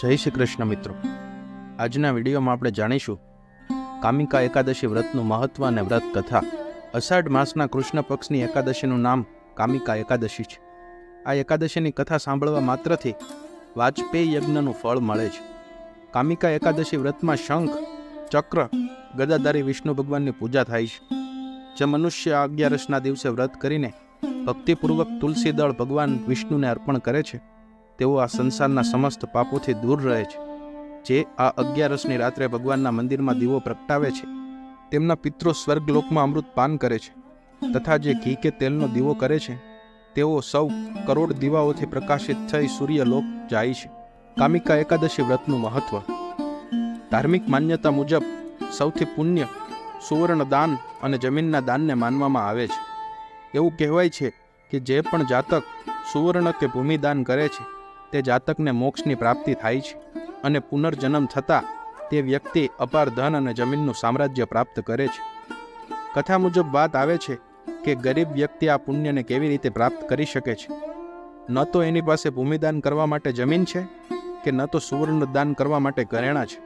જય શ્રી કૃષ્ણ મિત્રો. આજના વિડીયોમાં આપણે જાણીશું કામિકા એકાદશી વ્રતનું મહત્વ અને વ્રત કથા અષાઢ માસના કૃષ્ણ પક્ષની એકાદશીનું નામ કામિકા એકાદશી છે. આ એકાદશીની કથા સાંભળવા માત્રથી વાજપેયી યજ્ઞનું ફળ મળે છે. કામિકા એકાદશી વ્રતમાં શંખ, ચક્ર, ગદાધારી વિષ્ણુ ભગવાનની પૂજા થાય છે. જે મનુષ્ય અગિયારસના દિવસે વ્રત કરીને ભક્તિપૂર્વક તુલસી દળ ભગવાન વિષ્ણુને અર્પણ કરે છે. તેઓ આ સંસારના સમસ્ત પાપોથી દૂર રહે છે, જે આ અગિયારસની રાત્રે ભગવાનના મંદિરમાં દીવો પ્રગટાવે છે. તેમના પિત્રો સ્વર્ગલોકમાં અમૃત પાન કરે છે, તથા જે ઘી કે તેલનો દીવો કરે છે, તેઓ સૌ કરોડ દીવાઓથી પ્રકાશિત થઈ સૂર્યલોક જાય છે. કામિકા એકાદશી વ્રતનું મહત્વ. ધાર્મિક માન્યતા મુજબ સૌથી પુણ્ય સુવર્ણ દાન અને જમીનના દાનને માનવામાં આવે છે. એવું કહેવાય છે કે જે પણ જાતક સુવર્ણ કે ભૂમિદાન કરે છે તે જાતકને મોક્ષની પ્રાપ્તિ થાય છે અને પુનર્જન્મ થતાં તે વ્યક્તિ અપાર ધન અને જમીનનું સામ્રાજ્ય પ્રાપ્ત કરે છે. કથા મુજબ વાત આવે છે કે ગરીબ વ્યક્તિ આ પુણ્યને કેવી રીતે પ્રાપ્ત કરી શકે છે? ન તો એની પાસે ભૂમિદાન કરવા માટે જમીન છે કે ન તો સુવર્ણ દાન કરવા માટે ઘરેણાં છે?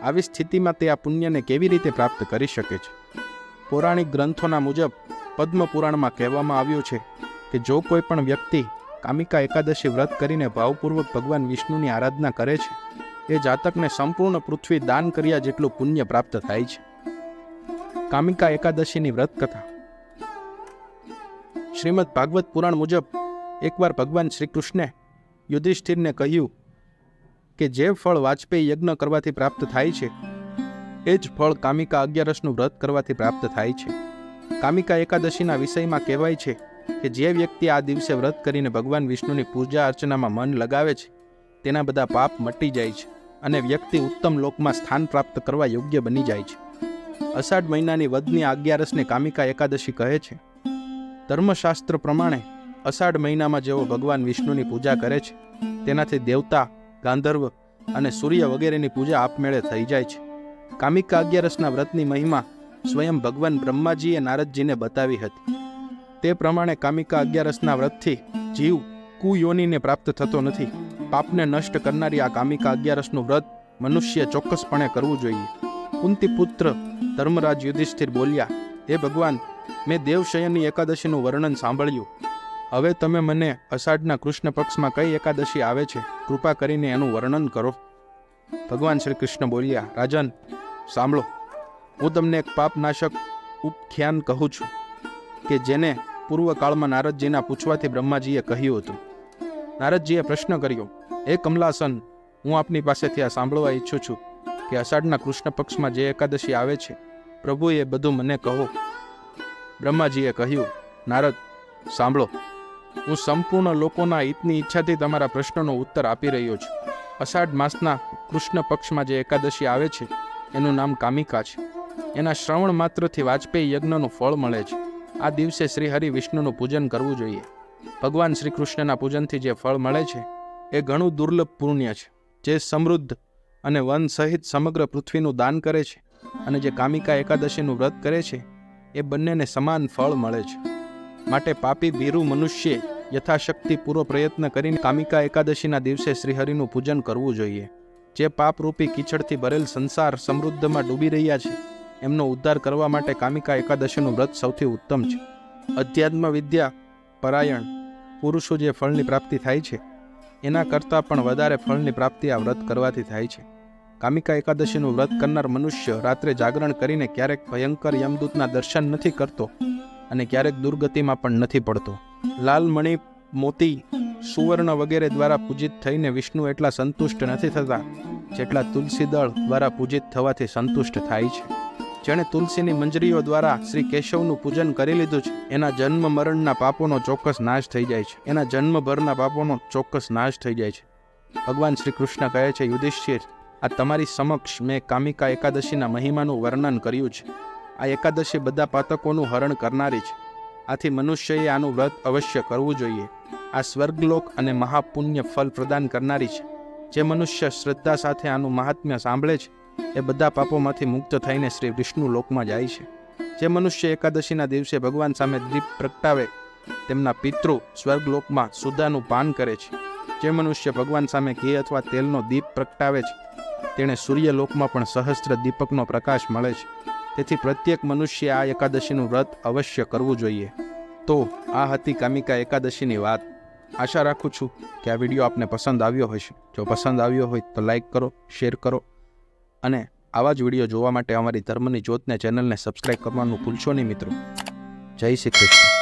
આવી સ્થિતિમાં તે આ પુણ્યને કેવી રીતે પ્રાપ્ત કરી શકે છે? પૌરાણિક ગ્રંથોના મુજબ પદ્મ પુરાણમાં કહેવામાં આવ્યું છે કે જો કોઈ પણ વ્યક્તિ કામિકા એકાદશી વ્રત કરીને ભાવપૂર્વક ભગવાન વિષ્ણુની આરાધના કરે છે. એ જાતકને સંપૂર્ણ પૃથ્વી દાન કર્યા જેટલું પુણ્ય પ્રાપ્ત થાય છે. કામિકા એકાદશીની વ્રત કથા. શ્રીમદ ભાગવત પુરાણ મુજબ એકવાર ભગવાન શ્રી કૃષ્ણે યુધિષ્ઠિરને કહ્યું કે જે ફળ વાજપેયી યજ્ઞ કરવાથી પ્રાપ્ત થાય છે, એ જ ફળ કામિકા અગિયારસનું વ્રત કરવાથી પ્રાપ્ત થાય છે. કામિકા એકાદશીના વિષયમાં કહેવાય છે કે જે વ્યક્તિ આ દિવસે વ્રત કરીને ભગવાન વિષ્ણુની પૂજા અર્ચનામાં મન લગાવે છે, તેના બધા પાપ મટી જાય છે અને વ્યક્તિ ઉત્તમ લોકમાં સ્થાન પ્રાપ્ત કરવા યોગ્ય બની જાય છે. અષાઢ મહિનાની વધની અગિયારસને કામિકા એકાદશી કહે છે. ધર્મશાસ્ત્ર પ્રમાણે અષાઢ મહિનામાં જેઓ ભગવાન વિષ્ણુની પૂજા કરે છે, તેનાથી દેવતા, ગાંધર્વ અને સૂર્ય વગેરેની પૂજા આપમેળે થઈ જાય છે. કામિકા અગિયારસના વ્રતની મહિમા સ્વયં ભગવાન બ્રહ્માજીએ નારદજીને બતાવી હતી. તે પ્રમાણે કામિકા અગિયારસના વ્રતથી જીવ કુયોનીને પ્રાપ્ત થતો નથી. પાપને નષ્ટ કરનારી આ કામિકા અગિયારસનું વ્રત મનુષ્ય ચોક્કસપણે કરવું જોઈએ. કુંતી પુત્ર ધર્મરાજ યુધિષ્ઠિર બોલ્યા, હે ભગવાન, મેં દેવશયનની એકાદશીનું વર્ણન સાંભળ્યું. હવે તમે મને અષાઢના કૃષ્ણ પક્ષમાં કઈ એકાદશી આવે છે, કૃપા કરીને એનું વર્ણન કરો. ભગવાન શ્રી કૃષ્ણ બોલ્યા, રાજન, સાંભળો. હું તમને એક પાપનાશક ઉપખ્યાન કહું છું કે જેને પૂર્વકાળમાં નારદજીના પૂછવાથી બ્રહ્માજીએ કહ્યું હતું. નારદજીએ પ્રશ્ન કર્યો એ કમલાસન, હું આપની પાસેથી આ સાંભળવા ઈચ્છું છું કે અષાઢના કૃષ્ણ પક્ષમાં જે એકાદશી આવે છે, પ્રભુએ બધું મને કહો. બ્રહ્માજીએ કહ્યું, નારદ, સાંભળો. હું સંપૂર્ણ લોકોના હિતની ઈચ્છાથી તમારા પ્રશ્નનો ઉત્તર આપી રહ્યો છું. અષાઢ માસના કૃષ્ણ પક્ષમાં જે એકાદશી આવે છે, એનું નામ કામિકા છે. એના શ્રવણ માત્રથી વાજપેયી યજ્ઞનું ફળ મળે છે. આ દિવસે શ્રી હરિ વિષ્ણુનું પૂજન કરવું જોઈએ. ભગવાન શ્રી કૃષ્ણના પૂજનથી જે ફળ મળે છે, એ ઘણું દુર્લભ પુણ્ય છે. જે સમૃદ્ધ અને વન સહિત સમગ્ર પૃથ્વીનું દાન કરે છે અને જે કામિકા એકાદશીનું વ્રત કરે છે, એ બંનેને સમાન ફળ મળે છે. માટે પાપી ભીરુ મનુષ્યે યથાશક્તિ પૂરો પ્રયત્ન કરીને કામિકા એકાદશીના દિવસે શ્રીહરિનું પૂજન કરવું જોઈએ. જે પાપરૂપી કીચડથી ભરેલ સંસાર સમૃદ્ધમાં ડૂબી રહ્યા છે એમનો ઉદ્ધાર કરવા માટે કામિકા એકાદશીનું વ્રત સૌથી ઉત્તમ છે. અધ્યાત્મ વિદ્યા પરાયણ, પુરુષો જે ફળની પ્રાપ્તિ થાય છે, એના કરતાં પણ વધારે ફળની પ્રાપ્તિ આ વ્રત કરવાથી થાય છે. કામિકા એકાદશીનું વ્રત કરનાર મનુષ્ય રાત્રે જાગરણ કરીને ક્યારેક ભયંકર યમદૂતના દર્શન નથી કરતો અને ક્યારેક દુર્ગતિમાં પણ નથી પડતો. લાલમણી, મોતી, સુવર્ણ વગેરે દ્વારા પૂજિત થઈને વિષ્ણુ એટલા સંતુષ્ટ નથી થતા જેટલા તુલસીદળ દ્વારા પૂજિત થવાથી સંતુષ્ટ થાય છે. જેણે તુલસીની મંજરીઓ દ્વારા શ્રી કેશવનું પૂજન કરી લીધું છે. એના જન્મ મરણના પાપોનો ચોક્કસ નાશ થઈ જાય છે. એના જન્મભરના પાપોનો ચોક્કસ નાશ થઈ જાય છે. ભગવાન શ્રી કૃષ્ણ કહે છે, યુધિષ્ઠિર, આ તમારી સમક્ષ મેં કામિકા એકાદશીના મહિમાનું વર્ણન કર્યું છે. આ એકાદશી બધા પાતકોનું હરણ કરનારી છે. આથી મનુષ્યએ આનું વ્રત અવશ્ય કરવું જોઈએ. આ સ્વર્ગલોક અને મહાપુણ્ય ફલ પ્રદાન કરનારી છે. જે મનુષ્ય શ્રદ્ધા સાથે આનું મહાત્મ્ય સાંભળે છે એ બધા પાપોમાંથી મુક્ત થઈને શ્રી વિષ્ણુ લોકમાં જાય છે. જે મનુષ્ય એકાદશીના દિવસે ભગવાન સામે દીપ પ્રગટાવે, તેમના પિતૃ સ્વર્ગલોકમાં સુદાનું પાન કરે છે. જે મનુષ્ય ભગવાન સામે ઘી અથવા તેલનો દીપ પ્રગટાવે છે, તેણે સૂર્યલોકમાં પણ સહસ્ત્ર દીપકનો પ્રકાશ મળે છે. તેથી પ્રત્યેક મનુષ્ય આ એકાદશીનું વ્રત અવશ્ય કરવું જોઈએ. તો, આ હતી કામિકા એકાદશીની વાત. આશા રાખું છું કે આ વીડિયો આપને પસંદ આવ્યો હશે. જો પસંદ આવ્યો હોય તો લાઈક કરો, શેર કરો અને આવા જ વીડિયો જોવા માટે અમારી ધર્મની જ્યોતને ચેનલને સબસ્ક્રાઈબ કરવાનું ભૂલશો નહીં મિત્રો. જય શ્રી કૃષ્ણ.